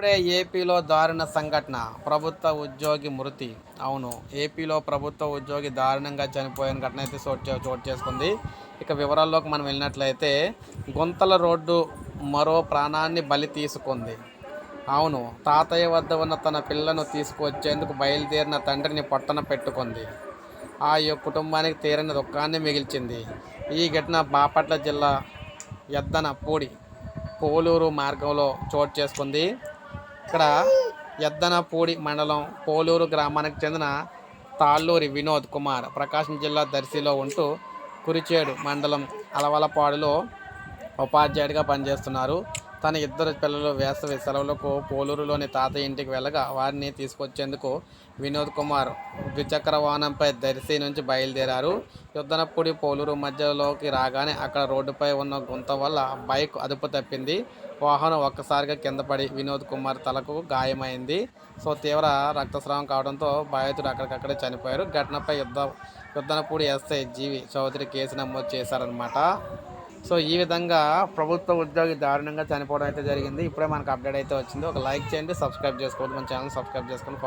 ఇప్పుడే ఏపీలో దారుణ సంఘటన. ప్రభుత్వ ఉద్యోగి మృతి. అవును ఏపీలో ప్రభుత్వ ఉద్యోగి దారుణంగా చనిపోయిన ఘటన అయితే చోటు చోటు చేసుకుంది. ఇక వివరాల్లోకి మనం వెళ్ళినట్లయితే గుంతల రోడ్డు మరో ప్రాణాన్ని బలి తీసుకుంది. అవును తాతయ్య వద్ద ఉన్న తన పిల్లను తీసుకువచ్చేందుకు బయలుదేరిన తండ్రిని పొట్టన పెట్టుకుంది. ఆ యొక్క కుటుంబానికి తీరని దుఃఖాన్ని మిగిల్చింది. ఈ ఘటన బాపట్ల జిల్లా ఎద్దన పూడి పోలూరు మార్గంలో చోటు చేసుకుంది. ఇక్కడ ఎద్దనపూడి మండలం పోలూరు గ్రామానికి చెందిన తాళ్ళూరి వినోద్ కుమార్ ప్రకాశం జిల్లా దర్శిలో ఉంటూ కురిచేడు మండలం అలవలపాడులో ఉపాధ్యాయుడిగా పనిచేస్తున్నారు. తన ఇద్దరు పిల్లలు వేసవి సెలవులకు పోలూరులోని తాతయ్య ఇంటికి వెళ్ళగా వారిని తీసుకొచ్చేందుకు వినోద్ కుమార్ ద్విచక్ర వాహనంపై దర్శి నుంచి బయలుదేరారు. యుద్ధనపూడి పోలూరు మధ్యలోకి రాగానే అక్కడ రోడ్డుపై ఉన్న గుంత వల్ల బైక్ అదుపు తప్పింది. వాహనం ఒక్కసారిగా కింద పడి వినోద్ కుమార్ తలకు గాయమైంది. సో తీవ్ర రక్తస్రావం కావడంతో బాధితుడు అక్కడికక్కడే చనిపోయారు. ఘటనపై యుద్ధ Yuddhanapudi SI GV Chowdary case నమోదు చేశారనమాట సో ఈ విధంగా ప్రభుత్వ ఉద్యోగి దారుణంగా చనిపోవడం అయితే జరిగింది. ఇప్పుడే మనకు అప్డేట్ అయితే వచ్చింది. ఒక లైక్ చేయండి సబ్స్క్రైబ్ చేసుకోవద్దు. మన ఛానల్ సబ్స్క్రైబ్ చేసుకొని